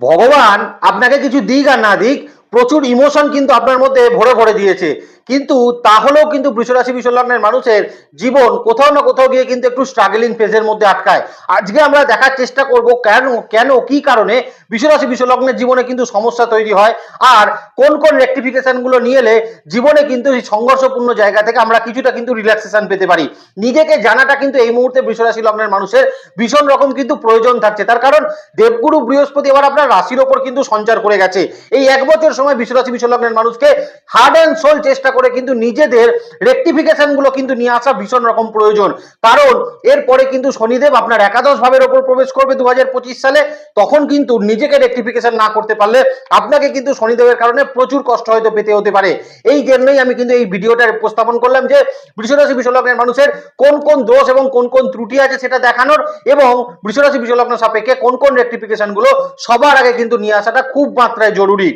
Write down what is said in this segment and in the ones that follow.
ভগবান আপনাকে কিছু দিক আর না দিক প্রচুর ইমোশন কিন্তু আপনার মধ্যে ভরে ভরে দিয়েছে। কিন্তু তাহলেও কিন্তু বৃষরাশি বিশ্বলগ্নের মানুষের জীবন কোথাও না কোথাও গিয়ে কিন্তু একটু স্ট্রাগলিং ফেজের মধ্যে আটকায়। আজকে আমরা দেখার চেষ্টা করব কেন কেন, কি কারণে বিশ্বরাশি বিশ্বলগ্নের জীবনে কিন্তু সমস্যা তৈরি হয় আর কোন কোন রেক্টিফিকেশনগুলো নিয়ে এলে জীবনে কিন্তু এই সংঘর্ষপূর্ণ জায়গা থেকে আমরা কিছুটা কিন্তু রিল্যাক্সেশন পেতে পারি। নিজেকে জানাটা কিন্তু এই মুহূর্তে বৃষরাশি লগ্নের মানুষের ভীষণ রকম কিন্তু প্রয়োজন থাকছে। তার কারণ দেবগুরু বৃহস্পতি এবার আপনার রাশির ওপর কিন্তু সঞ্চার করে গেছে। এই এক বছর সময় বিশ্বরাশি বিশ্বলগ্নের মানুষকে হার্ড অ্যান্ড সোল চেষ্টা করে কিন্তু নিজেদের রেক্টিফিকেশনগুলো কিন্তু নিয়ে আসা ভীষণ রকম প্রয়োজন। কারণ এরপরে কিন্তু শনিদেব আপনার একাদশ ভাবের ওপর প্রবেশ করবে দু হাজার পঁচিশ সালে, তখন কিন্তু নিজেকে রেক্টিফিকেশন না করতে পারলে আপনাকে কিন্তু শনিদেবের কারণে প্রচুর কষ্ট হয়তো পেতে হতে পারে। এই জন্যই আমি কিন্তু এই ভিডিওটা উপস্থাপন করলাম যে বৃষরাশি বিশ্বলগ্নের মানুষের কোন কোন দোষ এবং কোন কোন ত্রুটি আছে সেটা দেখানোর এবং বৃষরাশি বিশ্বলগ্ন সাপেক্ষে কোন কোন রেক্টিফিকেশনগুলো সবার আগে কিন্তু নিয়ে আসাটা খুব মাত্রায় জরুরি।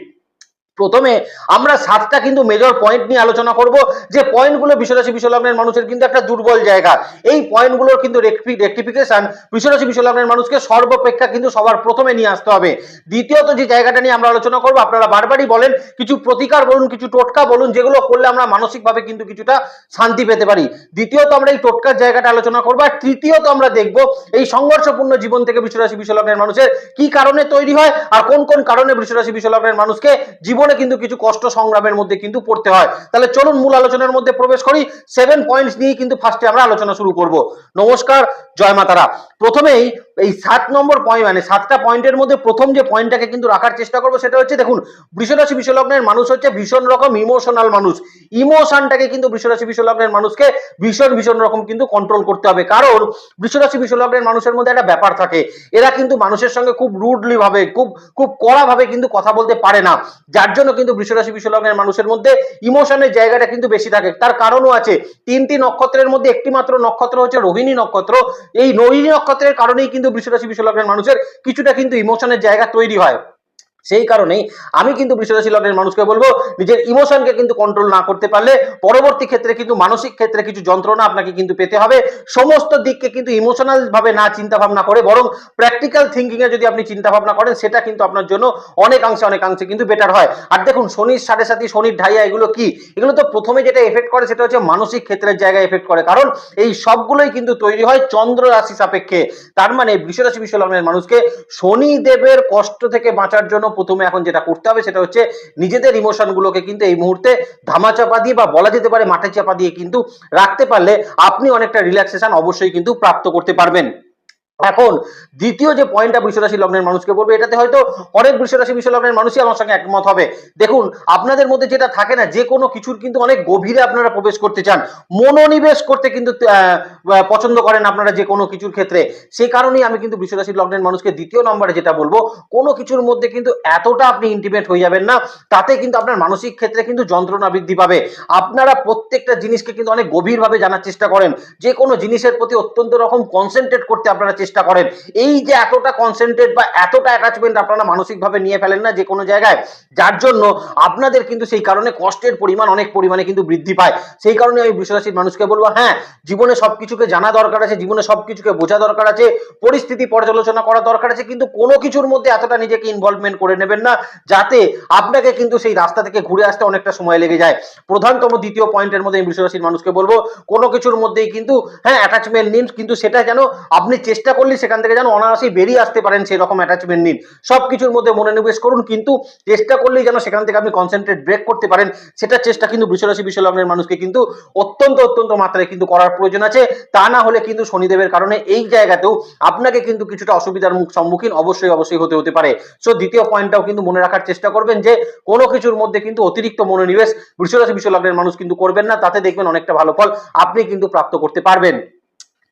প্রথমে আমরা সাতটা কিন্তু মেজর পয়েন্ট নিয়ে আলোচনা করব, যে পয়েন্টগুলো বিশ্বরাশি বিশ্বলগ্নের মানুষের কিন্তু একটা দুর্বল জায়গা। এই পয়েন্টগুলোর কিন্তু রেক্টিফিকেশন বিশ্বরাশি বিশ্বলগ্নের মানুষকে সর্বপেক্ষা কিন্তু সবার প্রথমে নিয়ে আসতে হবে। দ্বিতীয়ত যে জায়গাটা নিয়ে আমরা আলোচনা করব, আপনারা বারবারই বলেন, কিছু প্রতিকার বলুন, কিছু টোটকা বলুন, যেগুলো করলে আমরা মানসিকভাবে কিন্তু কিছুটা শান্তি পেতে পারি। দ্বিতীয়ত আমরা এই টোটকার জায়গাটা আলোচনা করব, আর তৃতীয়ত আমরা দেখব এই সংঘর্ষপূর্ণ জীবন থেকে বিশ্বরাশি বিশ্বলগ্নের মানুষের কি কারণে তৈরি হয়, আর কোন কোন কারণে বৃষরাশি বিশ্বলগ্নের মানুষকে জীবনে কিন্তু কিছু কষ্ট সংগ্রামের মধ্যে কিন্তু পড়তে হয়। তাহলে চলুন মূল আলোচনার মধ্যে প্রবেশ করি। সেভেন পয়েন্টস নিয়ে কিন্তু ফার্স্টে আমরা আলোচনা শুরু করব। নমস্কার, জয় মাতারা। প্রথমেই এই সাত নম্বর পয়েন্ট মানে সাতটা পয়েন্টের মধ্যে প্রথম যে পয়েন্টটাকে কিন্তু রাখার চেষ্টা করব সেটা হচ্ছে, দেখুন, বৃষরাশি বিশ্বলগ্নের মানুষ হচ্ছে ভীষণ রকম ইমোশনাল মানুষ। ইমোশনটাকে কিন্তু বৃষরাশি বিশ্বলগ্নের মানুষকে ভীষণ ভীষণ রকম কিন্তু কন্ট্রোল করতে হবে। কারণ বৃষরাশি বিশ্বলগ্নের মানুষের মধ্যে একটা ব্যাপার থাকে, এরা কিন্তু মানুষের সঙ্গে খুব রুডলি ভাবে, খুব খুব কড়াভাবে কিন্তু কথা বলতে পারে না। যার জন্য কিন্তু বৃষরাশি বিশ্বলগ্নের মানুষের মধ্যে ইমোশনের জায়গাটা কিন্তু বেশি থাকে। তার কারণও আছে, তিনটি নক্ষত্রের মধ্যে একটি মাত্র নক্ষত্র হচ্ছে রোহিণী নক্ষত্র। এই রোহিণী নক্ষত্রের কারণেই কিন্তু বৃষরাশি বিশ্বলগ্নের মানুষের কিছুটা কিন্তু ইমোশনের জায়গা তৈরি হয়। সেই কারণেই আমি কিন্তু বৃষরাশি লগ্নের মানুষকে বলব, নিজের ইমোশনকে কিন্তু কন্ট্রোল না করতে পারলে পরবর্তী ক্ষেত্রে কিন্তু মানসিক ক্ষেত্রে কিছু যন্ত্রণা আপনাকে কিন্তু পেতে হবে। সমস্ত দিককে কিন্তু ইমোশনাল ভাবে না চিন্তা ভাবনা করে, বরং প্র্যাকটিক্যাল থিঙ্কিং এ যদি আপনি চিন্তা ভাবনা করেন, সেটা কিন্তু আপনার জন্য অনেকাংশে অনেকাংশে কিন্তু বেটার হয়। আর দেখুন, শনির সাথে সাথে শনির ঢাইয়া এগুলো কি? এগুলো তো প্রথমে যেটা এফেক্ট করে, সেটা হচ্ছে মানসিক ক্ষেত্রের জায়গায় এফেক্ট করে। কারণ এই সবগুলোই কিন্তু তৈরি হয় চন্দ্র রাশি সাপেক্ষে। তার মানে বৃষরাশি বিশ্বলগ্নের মানুষকে শনি দেবের কষ্ট থেকে বাঁচার জন্য প্রথমে এখন যেটা করতে হবে সেটা হচ্ছে নিজেদের ইমোশনগুলোকে কিন্তু এই মুহূর্তে ধামাচাপা দিয়ে বা বলা যেতে পারে মাঠে চাপা দিয়ে কিন্তু রাখতে পারলে আপনি অনেকটা রিল্যাক্সেশন অবশ্যই কিন্তু প্রাপ্ত করতে পারবেন। এখন দ্বিতীয় যে পয়েন্টটা বৃষরাশি লগ্নের মানুষকে বলব, এটাতে হয়তো অনেক বৃষরাশি বিশ্ব লগ্নের মানুষই আমার সঙ্গে একমত হবে। দেখুন, আপনাদের মধ্যে যেটা থাকে না, যে কোনো কিছুর কিন্তু অনেক গভীরে আপনারা প্রবেশ করতে চান। মনোনিবেশ করতে কিন্তু পছন্দ করেন আপনারা যে কোনো কিছুর ক্ষেত্রে। সেই কারণেই আমি কিন্তু বৃষরাশি লগ্নের মানুষকে দ্বিতীয় নম্বরে যেটা বলব, কোনো কিছুর মধ্যে কিন্তু এতটা আপনি ইন্টিমেট হয়ে যাবেন না, তাতে কিন্তু আপনার মানসিক ক্ষেত্রে কিন্তু যন্ত্রণা বৃদ্ধি পাবে। আপনারা প্রত্যেকটা জিনিসকে কিন্তু অনেক গভীরভাবে জানার চেষ্টা করেন। যে কোনো জিনিসের প্রতি অত্যন্ত রকম কনসেন্ট্রেট করতে আপনারা চেষ্টা করেন। এই যে এতটা কনসেন্ট্রেট বা এতটা অ্যাটাচমেন্ট আপনারা মানসিকভাবে নিয়ে ফেলেন না যে কোনো জায়গায়, যার জন্য আপনাদের কিন্তু সেই কারণে কষ্টের পরিমাণ, অনেক পরিমাণে কিন্তু বৃদ্ধি পায়। সেই কারণে আমি বৃষরাশির মানুষকে বলব হ্যাঁ জীবনে সবকিছুকে জানা দরকার আছে, জীবনে সবকিছুকে বোঝা দরকার আছে, পরিস্থিতি পর্যালোচনা করা দরকার আছে, কিন্তু কোনো কিছুর মধ্যে এতটা নিজেকে ইনভলভমেন্ট করে নেবেন না, যাতে আপনাকে কিন্তু সেই রাস্তা থেকে ঘুরে আসতে অনেকটা সময় লেগে যায়। প্রধানতম দ্বিতীয় পয়েন্টের মধ্যে আমি বৃষরাশির মানুষকে বলব, কোনো কিছুর মধ্যেই কিন্তু হ্যাঁ অ্যাটাচমেন্ট নিন কিন্তু সেটা যেন আপনি চেষ্টা করলে সেখান থেকে যেন অনায়াসেই বেরিয়ে আসতে পারেন সেই রকম অ্যাটাচমেন্ট নিন। সব কিছুর মধ্যে মনোনিবেশ করুন, কিন্তু চেষ্টা করলেই যেন সেখান থেকে আপনি কনসেন্ট্রেট ব্রেক করতে পারেন, সেটার চেষ্টা কিন্তু বৃষরাশি বিশ্বলগ্নের মানুষকে কিন্তু অত্যন্ত অত্যন্ত মাত্রায় কিন্তু করার প্রয়োজন আছে। তা না হলে কিন্তু শনিদেবের কারণে এই জায়গাতেও আপনাকে কিন্তু কিছুটা অসুবিধার মুখ সম্মুখীন অবশ্যই অবশ্যই হতে হতে পারে। সো দ্বিতীয় পয়েন্টটাও কিন্তু মনে রাখার চেষ্টা করবেন যে, কোনো কিছুর মধ্যে কিন্তু অতিরিক্ত মনোনিবেশ বৃষরাশি বিশ্বলগ্নের মানুষ কিন্তু করবেন না, তাতে দেখবেন অনেকটা ভালো ফল আপনি কিন্তু প্রাপ্ত করতে পারবেন।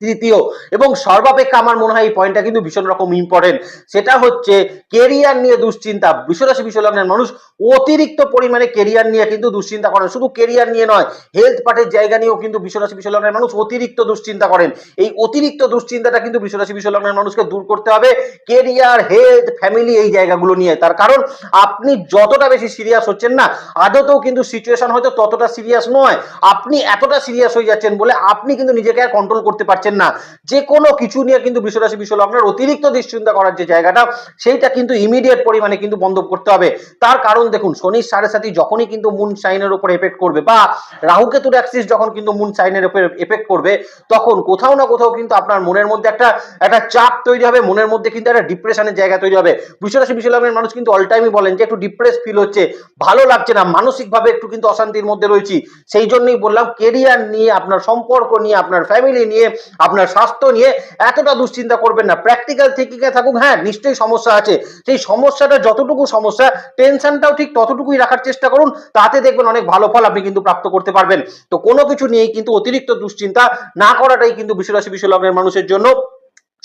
তৃতীয়। এবং সর্বাপেক্ষা আমার মনে হয় এই পয়েন্টটা কিন্তু ভীষণ রকম ইম্পর্টেন্ট সেটা হচ্ছে কেরিয়ার নিয়ে দুশ্চিন্তা। বিশ্বরাশি বিশ্বলগ্নের মানুষ অতিরিক্ত পরিমাণে কেরিয়ার নিয়ে কিন্তু দুশ্চিন্তা করেন। শুধু কেরিয়ার নিয়ে নয় হেলথ পার্টের জায়গা নিয়েও কিন্তু বিশ্বরাশি বিশ্বলগ্নের মানুষ অতিরিক্ত দুশ্চিন্তা করেন। এই অতিরিক্ত দুশ্চিন্তাটা কিন্তু বিশ্বরাশি বিশ্বলগ্নের মানুষকে দূর করতে হবে। কেরিয়ার হেলথ ফ্যামিলি এই জায়গাগুলো নিয়ে। তার কারণ, আপনি যতটা বেশি সিরিয়াস হচ্ছেন না, আদতেও কিন্তু সিচুয়েশন হয়তো ততটা সিরিয়াস নয়। আপনি এতটা সিরিয়াস হয়ে যাচ্ছেন বলে আপনি কিন্তু নিজেকে আর কন্ট্রোল করতে পারছেন না। যে কোনো কিছু নিয়ে কিন্তু বিশ্বরাশি বিশ্বলগ্নের অতিরিক্ত দুশ্চিন্তা করার যে জায়গাটা, সেইটা কিন্তু ইমিডিয়েট পরিমাণে কিন্তু বন্ধ করতে হবে। তার কারণ দেখুন শনির সাড়ে সাথী যখনই কিন্তু মুন সাইনের উপর এফেক্ট করবে বা রাহুকেতুর অ্যাক্সিস যখন কিন্তু মুন সাইনের উপর এফেক্ট করবে, তখন কোথাও না কোথাও কিন্তু আপনার মনের মধ্যে একটা একটা চাপ তৈরি হবে, মনের মধ্যে কিন্তু একটা ডিপ্রেশনের জায়গা তৈরি হবে। বিশ্বরাশি বিশ্বলগ্নের মানুষ কিন্তু অল টাইমই বলেন যে একটু ডিপ্রেস ফিল হচ্ছে, ভালো লাগছে না, মানসিকভাবে একটু কিন্তু অশান্তির মধ্যে রয়েছি। সেই জন্যই বললাম কেরিয়ার নিয়ে আপনার সম্পর্ক নিয়ে, আপনার ফ্যামিলি নিয়ে, আপনার স্বাস্থ্য নিয়ে এতটা দুশ্চিন্তা করবেন না। প্র্যাকটিক্যাল থিঙ্কিংয়ে থাকুক হ্যাঁ নিশ্চয়ই সমস্যা আছে। সেই সমস্যাটা যতটুকু সমস্যা টেনশনটাও ঠিক ততটুকুই রাখার চেষ্টা করুন, তাতে দেখবেন অনেক ভালো ফল আপনি কিন্তু প্রাপ্ত করতে পারবেন। তো কোনো কিছু নিয়েই কিন্তু অতিরিক্ত দুশ্চিন্তা না করাটাই কিন্তু বিশ্বরাশি বিশ্বলগ্নের মানুষের জন্য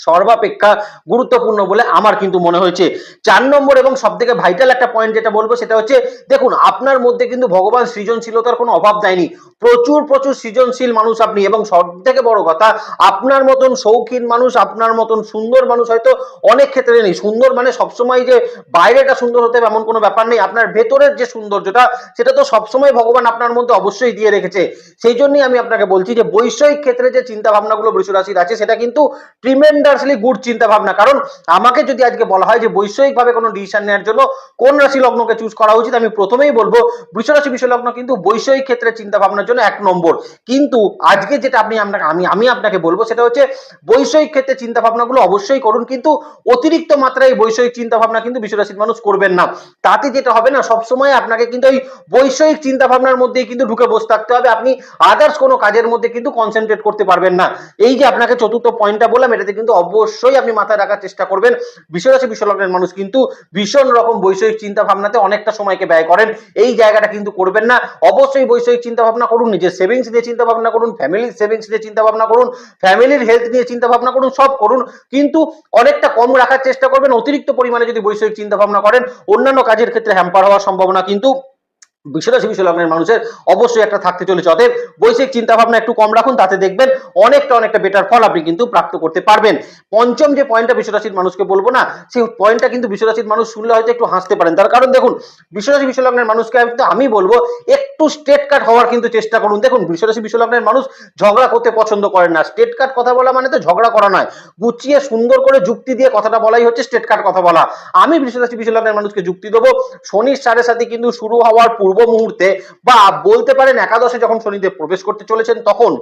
সর্বাপেক্ষা গুরুত্বপূর্ণ বলে আমার কিন্তু মনে হয়েছে। চার নম্বর এবং সব থেকে ভাইটাল একটা পয়েন্ট যেটা বলব সেটা হচ্ছে, দেখুন, আপনার মধ্যে কিন্তু ভগবান সৃজনশীলতার কোনো অভাব দেয়নি প্রচুর প্রচুর সৃজনশীল মানুষ আপনি এবং সব থেকে বড় কথা, আপনার মতন শৌখিন মানুষ, আপনার মতন সুন্দর মানুষ হয়তো অনেক ক্ষেত্রে নেই। সুন্দর মানে সবসময় যে বাইরেটা সুন্দর হতে এমন কোনো ব্যাপার নেই। আপনার ভেতরের যে সৌন্দর্যটা, সেটা তো সবসময় ভগবান আপনার মধ্যে অবশ্যই দিয়ে রেখেছে। সেই জন্যই আমি আপনাকে বলছি যে বৈষয়িক ক্ষেত্রে যে চিন্তা ভাবনাগুলো বৃষ রাশির আছে, সেটা কিন্তু ট্রিমেন্ডাসলি গুড চিন্তা ভাবনা কারণ আমাকে যদি আজকে বলা হয় যে বৈষয়িকভাবে কোনো ডিসিশন নেওয়ার জন্য কোন রাশি লগ্নকে চুজ করা উচিত, আমি প্রথমেই বলব বৃষ রাশি, বিষ লগ্ন কিন্তু বৈষয়িক ক্ষেত্রে চিন্তা ভাবনার জন্য এক নম্বর। কিন্তু আজকে যেটা আপনি আপনাকে আমি আমি আপনাকে বলব সেটা হচ্ছে বৈষয়িক ক্ষেত্রে চিন্তা ভাবনাগুলো অবশ্যই করুন, কিন্তু অতিরিক্ত মাত্রায় বৈষয়িক চিন্তা ভাবনা কিন্তু বিষ রাশির মানুষ করবেন না। তাতে যেটা হবে না, সবসময় আপনাকে কিন্তু ওই বৈষয়িক চিন্তা ভাবনার মধ্যেই কিন্তু ঢুকে বসে থাকতে হবে। আপনি আদার্স কোনো কাজের মধ্যে কিন্তু কনসেন্ট্রেট করতে পারবেন না। এই যে আপনাকে চতুর্থ পয়েন্টটা বললাম, এটাতে কিন্তু অবশ্যই আপনি মাথায় রাখার চেষ্টা করবেন। বিশ্বরাশি বিশ্বলগ্নের মানুষ কিন্তু ভীষণ রকম বৈষয়িক চিন্তা ভাবনাতে অনেকটা সময়কে ব্যয় করেন। এই জায়গাটা কিন্তু করবেন না। অবশ্যই বৈষয়িক চিন্তা ভাবনা করুন, নিজের সেভিংস নিয়ে চিন্তা ভাবনা করুন ফ্যামিলির সেভিংস নিয়ে চিন্তা ভাবনা করুন ফ্যামিলির হেলথ নিয়ে চিন্তা ভাবনা করুন, সব করুন। কিন্তু অনেকটা কম রাখার চেষ্টা করবেন। অতিরিক্ত পরিমাণে যদি বৈষয়িক চিন্তা ভাবনা করেন, অন্যান্য কাজের ক্ষেত্রে হ্যাম্পার হওয়ার সম্ভাবনা কিন্তু বিশ্বরাশি বিশ্বলগ্নের মানুষের অবশ্যই একটা থাকতে চলেছে। অতএব চিন্তা ভাবনা একটু কম রাখুন, তাতে দেখবেন অনেকটা অনেকটা বেটার ফল আপনি কিন্তু প্রাপ্ত করতে পারবেন। পঞ্চম যে পয়েন্টটা বিশ্বরাশির মানুষকে বলব না, সেই পয়েন্টটা কিন্তু বিশ্বরাশির মানুষ শুনলে হয়তো একটু হাসতে পারেন। তার কারণ দেখুন, বিশ্বরাশি বিশ্বলগ্নের মানুষকে কিন্তু, আমি বলব, একটু স্টেট কাট হওয়ার কিন্তু চেষ্টা করুন। দেখুন, বিশ্বরাশি বিশ্বলগ্নের মানুষ ঝগড়া করতে পছন্দ করেন না। স্টেট কাট কথা বলা মানে তো ঝগড়া করা নয়। গুছিয়ে, সুন্দর করে যুক্তি দিয়ে কথাটা বলাই হচ্ছে স্টেট কাট কথা বলা। আমি বিশ্বরাশি বিশ্বলগ্নের মানুষকে যুক্তি দেবো। শনির সাড়ে সাথে কিন্তু শুরু হওয়ার পূর্ব মুহূর্তে বা বলতে পারেন একাদশে যখন শনিদেব প্রবেশ করতে চলেছেন তখন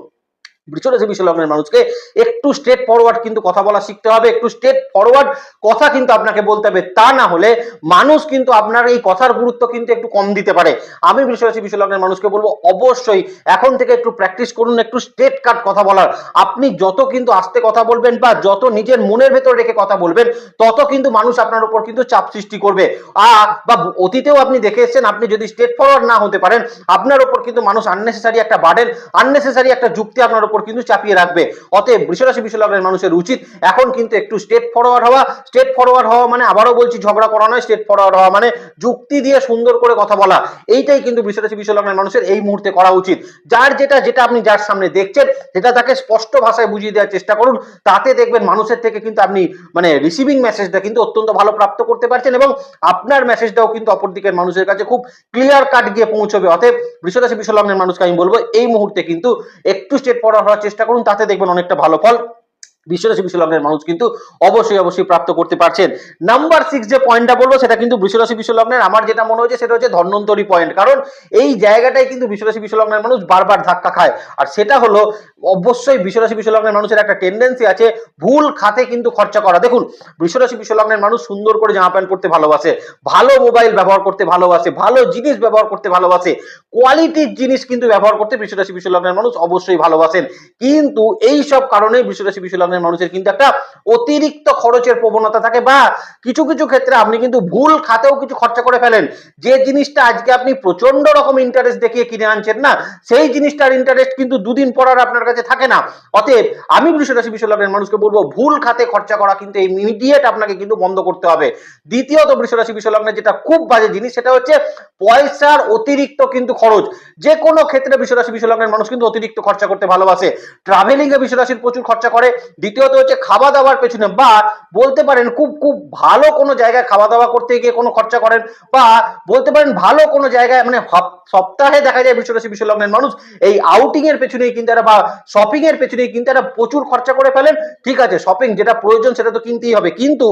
বৃষরাশি বিশ্বলগ্নের মানুষকে একটু স্ট্রেট ফরওয়ার্ড কিন্তু কথা বলা শিখতে হবে, একটু স্ট্রেট ফরওয়ার্ড কথা কিন্তু আপনাকে বলতে হবে, তা না হলে মানুষ কিন্তু আপনার এই কথার গুরুত্ব কিন্তু একটু কম দিতে পারে। আমি বৃষরাশি বিশ্বলগ্নের মানুষকে বলব, অবশ্যই এখন থেকে একটু প্র্যাকটিস করুন, একটু স্ট্রেট কাট কথা বলার। আপনি যত কিন্তু আস্তে কথা বলবেন বা যত নিজের মনের ভেতর রেখে কথা বলবেন, তত কিন্তু মানুষ আপনার উপর কিন্তু চাপ সৃষ্টি করবে। আর বা অতীতেও আপনি দেখে এসেছেন, আপনি যদি স্ট্রেট ফরওয়ার্ড না হতে পারেন, আপনার উপর কিন্তু মানুষ আননেসেসারি একটা বার্ডেন আননেসেসারি একটা যুক্তি আপনার কিন্তু চাপিয়ে রাখবে। অতএব বৃষরাশি বিশ্বলগ্নের মানুষের উচিত এখন কিন্তু একটু স্টেট ফরওয়ার্ড হওয়া। স্টেট ফরওয়ার্ড হওয়া মানে আবারও বলছি ঝগড়া করা নয় স্টেট ফরওয়ার্ড হওয়া মানে যুক্তি দিয়ে সুন্দর করে কথা বলা। এইটাই কিন্তু বৃষরাশি বিশ্বলগ্নের মানুষের এই মুহূর্তে করা উচিত। যার যেটা যেটা আপনি যার সামনে দেখছেন, সেটা তাকে স্পষ্ট ভাষায় বুঝিয়ে দেওয়ার চেষ্টা করুন। তাতে দেখবেন মানুষের থেকে কিন্তু আপনি মানে রিসিভিং মেসেজটা কিন্তু অত্যন্ত ভালো প্রাপ্ত করতে পারছেন এবং আপনার মেসেজটাও কিন্তু অপর দিকের মানুষের কাছে খুব ক্লিয়ার কাট গিয়ে পৌঁছবে। অতএব বৃষরাশি বিশ্বলগ্নের মানুষকে আমি বলব, এই মুহূর্তে কিন্তু একটু স্টেট ফরওয়ার্ড হওয়ার চেষ্টা করুন, তাতে দেখবেন অনেকটা ভালো ফল। বিশ্বরাশি বিশ্বলগ্নের মানুষ কিন্তু অবশ্যই অবশ্যই প্রাপ্ত করতে পারছেন। নাম্বার সিক্স যে পয়েন্টটা বলব, সেটা কিন্তু বিশ্বরাশি বিশ্বলগ্নের আমার যেটা মনে হয়েছে, সেটা হচ্ছে ধন্যন্তরী পয়েন্ট কারণ এই জায়গাটাই কিন্তু বিশ্বরাশি বিশ্বলগ্নের মানুষ বারবার ধাক্কা খায়। আর সেটা হলো অবশ্যই বিশ্বরাশি বিশ্বলগ্নের মানুষের একটা টেন্ডেন্সি আছে ভুল খাতে কিন্তু খরচা করা। দেখুন, বিশ্বরাশি বিশ্বলগ্নের মানুষ সুন্দর করে জামা প্যান্ট পরতে ভালোবাসে, ভালো মোবাইল ব্যবহার করতে ভালোবাসে, ভালো জিনিস ব্যবহার করতে ভালোবাসে কোয়ালিটির জিনিস কিন্তু ব্যবহার করতে বিশ্বরাশি বিশ্বলগ্নের মানুষ অবশ্যই ভালোবাসেন। কিন্তু এই সব কারণে বিশ্বরাশি বিশ্বলগ্নের মানুষের কিন্তু একটা অতিরিক্ত খরচের প্রবণতা থাকে বা কিছু কিছু ক্ষেত্রে আপনি কিন্তু ভুল খাতেও কিছু খরচা করে ফেলেন। যে জিনিসটা আজকে আপনি প্রচণ্ড রকম ইন্টারেস্ট দেখিয়ে কিনে আনছেন না, সেই জিনিসটার ইন্টারেস্ট কিন্তু দুদিন পর আর আপনার কাছে থাকে না। অতএব আমি বৃষরাশি বিশ্বলগ্নের মানুষকে বলব, ভুল খাতে খরচা করা কিন্তু ইমিডিয়েট আপনাকে কিন্তু বন্ধ করতে হবে। দ্বিতীয়ত বৃষরাশি বিশ্বলগ্নের যেটা খুব বাজে জিনিস, সেটা হচ্ছে পয়সার অতিরিক্ত কিন্তু খরচ। যে কোনো ক্ষেত্রে বিশ্বরাশি বিশ্বলগ্নের মানুষ কিন্তু অতিরিক্ত খরচা করতে ভালোবাসে। ট্রাভেলিং এ বিশ্বরাশির প্রচুর খরচা করে। দ্বিতীয়ত হচ্ছে খাওয়া দাওয়ার পেছনে বা বলতে পারেন খুব খুব ভালো কোনো জায়গায় খাওয়া দাওয়া করতে গিয়ে কোনো খরচা করেন বা বলতে পারেন ভালো কোনো জায়গায় মানে সপ্তাহে দেখা যায় বিশ্বরাশি বিশ্বলগ্নের মানুষ এই আউটিং এর পেছনেই কিন্তু বা শপিং এর পেছনে কিন্তু একটা প্রচুর খরচা করে ফেলেন। ঠিক আছে শপিং যেটা প্রয়োজন সেটা তো কিনতেই হবে। কিন্তু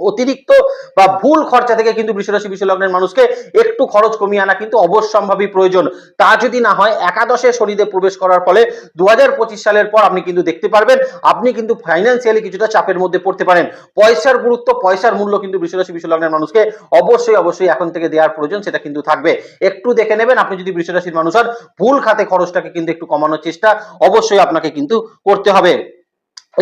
অতিরিক্ত বা ভুল খরচা থেকে কিন্তু বৃষরাশি বিশ্বলগ্নের মানুষকে একটু খরচ কমিয়ে আনা কিন্তু অবশ্যম্ভাবী প্রয়োজন। তা যদি না হয়, একাদশে শরীরে প্রবেশ করার ফলে দুহাজার পঁচিশ সালের পর আপনি কিন্তু দেখতে পারবেন, আপনি কিন্তু ফাইন্যান্সিয়ালি কিছুটা চাপের মধ্যে পড়তে পারেন। পয়সার গুরুত্ব, পয়সার মূল্য কিন্তু বৃষরাশি বিশ্বলগ্নের মানুষকে অবশ্যই অবশ্যই এখন থেকে দেওয়ার প্রয়োজন, সেটা কিন্তু থাকবে। একটু দেখে নেবেন, আপনি যদি বৃষরাশির মানুষ হন, ভুল খাতে খরচটাকে কিন্তু একটু কমানোর চেষ্টা অবশ্যই আপনাকে কিন্তু করতে হবে।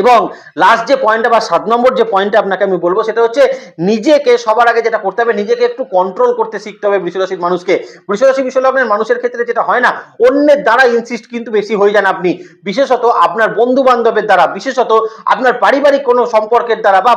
এবং লাস্ট যে পয়েন্টটা বা সাত নম্বর যে পয়েন্টটা আপনাকে আমি বলব, সেটা হচ্ছে নিজেকে, সবার আগে যেটা করতে হবে, নিজেকে একটু কন্ট্রোল করতে শিখতে হবে বৃষরাশির মানুষকে। বৃষরাশি বিশ্বলগ্নের মানুষের ক্ষেত্রে যেটা হয় না, অন্যের দ্বারা ইনসিস্ট কিন্তু বেশি হয়ে যান আপনি। বিশেষত আপনার বন্ধু বান্ধবের দ্বারা, বিশেষত আপনার পারিবারিক কোনো সম্পর্কের দ্বারা বা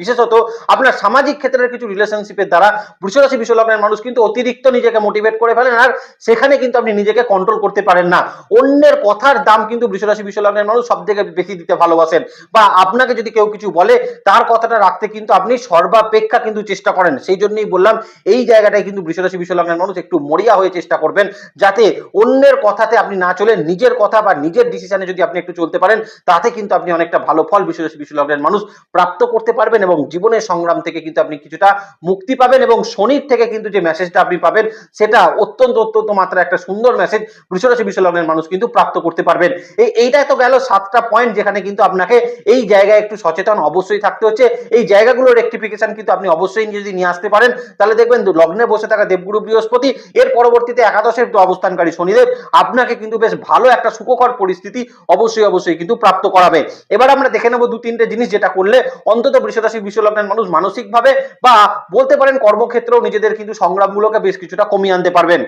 বিশেষত আপনার সামাজিক ক্ষেত্রের কিছু রিলেশনশিপের দ্বারা বৃষরাশি বিশ্বলগ্নের মানুষ কিন্তু অতিরিক্ত নিজেকে মোটিভেট করে ফেলেন আর সেখানে কিন্তু আপনি নিজেকে কন্ট্রোল করতে পারেন না। অন্যের কথার দাম কিন্তু বৃষরাশি বিশ্বলগ্নের মানুষ সব থেকে বেশি দিতে ভালোবাসেন। বা আপনাকে যদি কেউ কিছু বলে, তার কথাটা রাখতে কিন্তু আপনি সর্বাপেক্ষা কিন্তু চেষ্টা করেন। সেই জন্যই বললাম, এই জায়গাটায় কিন্তু বৃষরাশি বিশ্বলগ্নের মানুষ একটু মরিয়া হয়ে চেষ্টা করবেন, যাতে অন্যের কথাতে আপনি না চলে নিজের কথা বা নিজের ডিসিশনে যদি আপনি একটু চলতে পারেন, তাতে কিন্তু আপনি অনেকটা ভালো ফল বৃষরাশি বিশ্বলগ্নের মানুষ প্রাপ্ত করতে পারবেন এবং জীবনের সংগ্রাম থেকে কিন্তু আপনি কিছুটা মুক্তি পাবেন এবং শনির থেকে কিন্তু যে মেসেজটা আপনি পাবেন, সেটা অত্যন্ত অত্যন্ত মাত্রা একটা সুন্দর মেসেজ বৃষরাশি বিশ্বলগ্নের মানুষ কিন্তু প্রাপ্ত করতে পারবেন। এই, এইটাই তো গেল সাতটা পয়েন্ট যেখানে কিন্তু আপনাকে এই জায়গায় একটু সচেতন অবশ্যই থাকতে হচ্ছে। এই জায়গাগুলোর রেক্টিফিকেশন কিন্তু আপনি অবশ্যই যদি নিয়ে আসতে পারেন, তাহলে দেখবেন লগ্নে বসে থাকা দেবগুরু বৃহস্পতি, এর পরবর্তীতে একাদশের অবস্থানকারী শনিদেব, আপনাকে কিন্তু বেশ ভালো একটা সুখকর পরিস্থিতি অবশ্যই অবশ্যই কিন্তু প্রাপ্ত করাবে। এবার আমরা দেখে নেব দু তিনটে জিনিস যেটা করলে অন্তত বৃষরাশি বিশ্বলগ্নের মানুষ মানসিকভাবে বা বলতে পারেন কর্মক্ষেত্রেও নিজেদের কিন্তু সংগ্রামগুলোকে বেশ কিছুটা কমিয়ে আনতে পারবেন।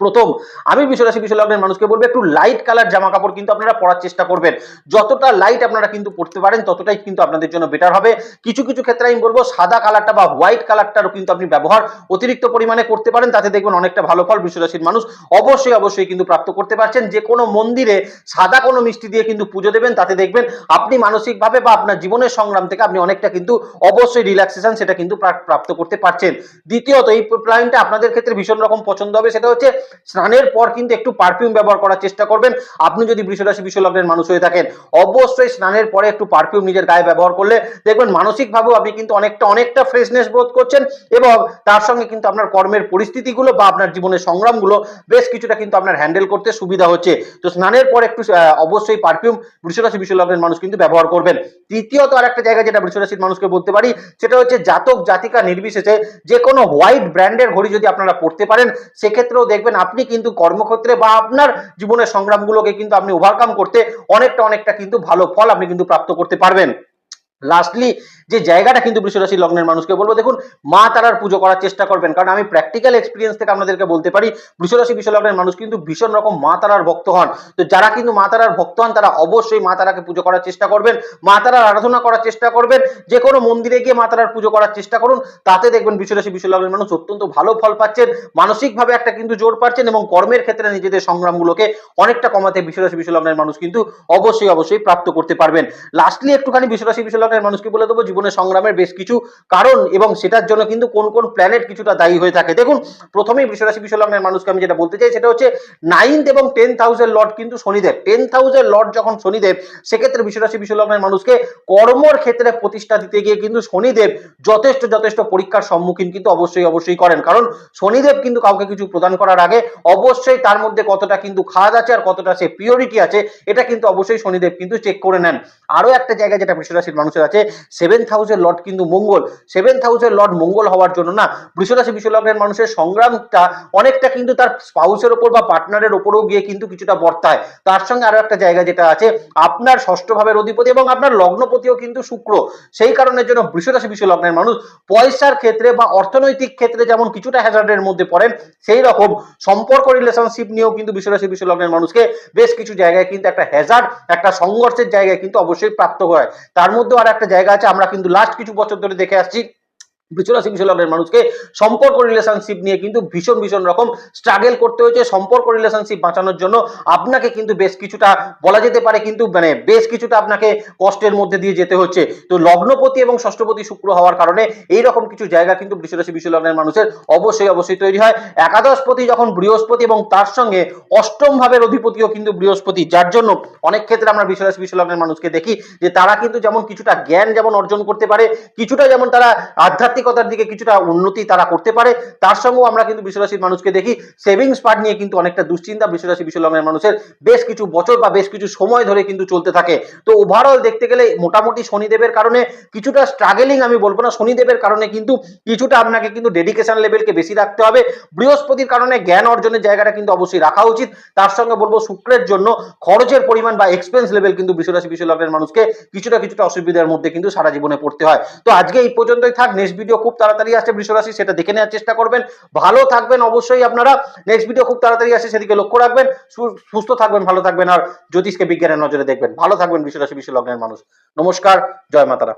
প্রথম। আমি বিশ্বরাশি বিশ্বলগ্নের মানুষকে বলব, একটু লাইট কালার জামা কাপড় কিন্তু আপনারা পরার চেষ্টা করবেন। যতটা লাইট আপনারা কিন্তু পড়তে পারেন, ততটাই কিন্তু আপনাদের জন্য বেটার হবে। কিছু কিছু ক্ষেত্রে আমি বলব, সাদা কালারটা বা হোয়াইট কালারটারও কিন্তু আপনি ব্যবহার অতিরিক্ত পরিমাণে করতে পারেন, তাতে দেখবেন অনেকটা ভালো ফল বিশ্বরাশির মানুষ অবশ্যই অবশ্যই কিন্তু প্রাপ্ত করতে পারছেন। যে কোনো মন্দিরে সাদা কোনো মিষ্টি দিয়ে কিন্তু পুজো দেবেন, তাতে দেখবেন আপনি মানসিকভাবে বা আপনার জীবনের সংগ্রাম থেকে আপনি অনেকটা কিন্তু অবশ্যই রিল্যাক্সেশন সেটা কিন্তু প্রাপ্ত করতে পারছেন। দ্বিতীয়ত, এই প্ল্যানটা আপনাদের ক্ষেত্রে ভীষণ রকম পছন্দ হবে, সেটা হচ্ছে স্নানের পর কিন্তু একটু পারফিউম ব্যবহার করার চেষ্টা করবেন। আপনি যদি বৃষরাশি বিশ্বলগ্নের মানুষ হয়ে থাকেন, অবশ্যই স্নানের পরে একটু পারফিউম নিজের গায়ে ব্যবহার করলে দেখবেন মানসিকভাবেও আপনি কিন্তু অনেকটা অনেকটা ফ্রেশনেস বোধ করছেন এবং তার সঙ্গে কিন্তু আপনার কর্মের পরিস্থিতিগুলো বা আপনার জীবনের সংগ্রামগুলো বেশ কিছুটা কিন্তু আপনার হ্যান্ডেল করতে সুবিধা হচ্ছে। তো স্নানের পর একটু অবশ্যই পারফিউম বৃষরাশি বিশ্বলগ্নের মানুষ কিন্তু ব্যবহার করবেন। তৃতীয়ত আর একটা জায়গা যেটা বৃষরাশির মানুষকে বলতে পারি, সেটা হচ্ছে জাতক, জাতিকা নির্বিশেষে যে কোনো হোয়াইট ব্র্যান্ডের ঘড়ি যদি আপনারা পড়তে পারেন, সেক্ষেত্রেও দেখবেন আপনি কিন্তু কর্মক্ষেত্রে বা আপনার জীবনের সংগ্রামগুলোকে কিন্তু আপনি ওভারকাম করতে অনেকটা অনেকটা কিন্তু ভালো ফল আপনি কিন্তু প্রাপ্ত করতে পারবেন। লাস্টলি যে জায়গাটা কিন্তু বৃষরাশি লগ্নের মানুষকে বলব, দেখুন, মা তারার পুজো করার চেষ্টা করবেন। কারণ আমি প্র্যাকটিক্যাল এক্সপিরিয়েন্স থেকে আপনাদেরকে বলতে পারি, বৃষরাশি বিশ্বলগ্নের মানুষ কিন্তু ভীষণ রকম মা তারার ভক্ত হন। তো যারা কিন্তু মা তারার ভক্ত হন, তারা অবশ্যই মা তারাকে পুজো করার চেষ্টা করবেন, মা তারার আরাধনা করার চেষ্টা করবেন, যে কোনো মন্দিরে গিয়ে মা তারার পুজো করার চেষ্টা করুন, তাতে দেখবেন বৃষরাশি বিশ্বলগ্নের মানুষ অত্যন্ত ভালো ফল পাচ্ছেন, মানসিকভাবে একটা কিন্তু জোর পাচ্ছেন এবং কর্মের ক্ষেত্রে নিজেদের সংগ্রামগুলোকে অনেকটা কমাতে বিশ্বরাশি বিশ্বলগ্নের মানুষ কিন্তু অবশ্যই অবশ্যই প্রাপ্ত করতে পারবেন। লাস্টলি একটুখানি বিশ্বরাশি বিশ্বলগ্নের মানুষকে বলে দেবো জীবনের সংগ্রামের বেশ কিছু কারণ এবং সেটার জন্য কিন্তু কোন কোন প্ল্যানেট কিছুটা দায়ী হয়ে থাকে। দেখুন, প্রথমেই বিশ্বরাশি বিশ্বলগ্নের মানুষকে আমি যেটা বলতে চাই সেটা হচ্ছে নাইন্থ এবং টেন থাউজেন্ড লর্ড কিন্তু শনিদেব। টেন থাউজেন্ড লর্ড যখন শনিদেব, সেক্ষেত্রে বিশ্বরাশি বিশ্বলগ্নের মানুষকে কর্মর ক্ষেত্রে প্রতিষ্ঠা দিতে গিয়ে কিন্তু শনিদেব যথেষ্ট যথেষ্ট পরীক্ষার সম্মুখীন কিন্তু অবশ্যই অবশ্যই করেন। কারণ শনিদেব কিন্তু কাউকে কিছু প্রদান করার আগে অবশ্যই তার মধ্যে কতটা কিন্তু খাদ আছে আর কতটা সে পিওরিটি আছে, এটা কিন্তু অবশ্যই শনিদেব কিন্তু চেক করে নেন। আরও একটা জায়গায় যেটা বৃষরাশির মানুষের আছে সেভেন্থ হাউসের লর্ড কিন্তু মঙ্গল সেভেন্থ হাউসের লর্ড মঙ্গল হওয়ার জন্য না, বৃষরাশি বিশ্বলগ্নের মানুষের সংগ্রামটা অনেকটা কিন্তু তার স্পাউসের ওপর বা পার্টনারের ওপরেও গিয়ে কিন্তু কিছুটা বর্তায়। তার সঙ্গে আরও একটা জায়গা যেটা আছে, আপনার ষষ্ঠ ভাবের অধিপতি এবং আপনার লগ্নপতিও কিন্তু শুক্র। সেই কারণের জন্য বৃষরাশি বিশ্বলগ্নের মানুষ পয়সার ক্ষেত্রে বা অর্থনৈতিক ক্ষেত্রে যেমন কিছুটা হ্যাজার্ডের মধ্যে পড়েন, সেই রকম সম্পর্ক রিলেশনশিপ নিয়েও কিন্তু বিশ্বরাশি বিশ্বলগ্নের মানুষকে বেশ কিছু জায়গায় কিন্তু একটা হ্যাজার্ড একটা সংঘর্ষের জায়গায় কিন্তু অবশ্যই প্রাপ্ত হয়। তার মধ্যেও আর একটা জায়গা আছে, আমরা কিন্তু লাস্ট কিছু বছর ধরে দেখে আসছি বৃষরাশি বিশ্বলগ্নের মানুষকে সম্পর্ক রিলেশনশিপ নিয়ে কিন্তু ভীষণ ভীষণ রকম স্ট্রাগল করতে হয়েছে। সম্পর্ক রিলেশনশিপ বাঁচানোর জন্য আপনাকে কিন্তু বেশ কিছুটা বলা যেতে পারে কিন্তু মানে বেশ কিছুটা আপনাকে কষ্টের মধ্যে দিয়ে যেতে হচ্ছে। তো লগ্নপতি এবং ষষ্ঠপতি শুক্র হওয়ার কারণে এই রকম কিছু জায়গা কিন্তু বৃষরাশি বিশ্বলগ্নের মানুষের অবশ্যই অবশ্যই তৈরি হয়। একাদশপতি যখন বৃহস্পতি এবং তার সঙ্গে অষ্টম ভাবের অধিপতিও কিন্তু বৃহস্পতি, যার জন্য অনেক ক্ষেত্রে আমরা বৃষরাশি বিশ্বলগ্নের মানুষকে দেখি যে তারা কিন্তু যেমন কিছুটা জ্ঞান যেমন অর্জন করতে পারে, কিছুটা যেমন তারা আধ্যাত্মিকতার দিকে কিছুটা উন্নতি তারা করতে পারে, তার সঙ্গেও আমরা কিন্তু বৃষরাশির মানুষকে দেখি। সেভিংস পার্ট নিয়ে কিন্তু অনেকটা দুশ্চিন্তা বৃষরাশি বিশ্বলগ্নের মানুষের। বেশ কিছু বছর বা বেশ কিছু সময় ধরে কিন্তু চলতে থাকে। তো ওভারঅল দেখতে গেলে মোটামুটি শনিদেবের কারণে কিছুটা স্ট্রাগলিং আমি বলব না, শনিদেবের কারণে কিন্তু কিছুটা আপনাকে কিন্তু ডেডিকেশন লেভেলকে বেশি রাখতে হবে। বৃহস্পতির কারণে জ্ঞান অর্জনের জায়গাটা কিন্তু অবশ্যই রাখা উচিত। তার সঙ্গে বলব শুক্রের জন্য খরচের পরিমাণ বা এক্সপেন্স লেভেল কিন্তু বৃষরাশি বিশ্বলগ্নের মানুষকে কিছুটা কিছুটা অসুবিধার মধ্যে কিন্তু সারা জীবনে পড়তে হয়। তো আজকে এই পর্যন্তই থাক। নেক্সট ভিডিও খুব তাড়াতাড়ি আসছে, বৃষরাশি সেটা দেখে নেওয়ার চেষ্টা করবেন। ভালো থাকবেন অবশ্যই আপনারা। নেক্সট ভিডিও খুব তাড়াতাড়ি আসে সেদিকে লক্ষ্য রাখবেন। সুস্থ থাকবেন, ভালো থাকবেন। আর জ্যোতিষকে বিজ্ঞানের নজরে দেখবেন। ভালো থাকবেন বৃষরাশি বিশ্বলগ্নের মানুষ। নমস্কার, জয় মাতারা।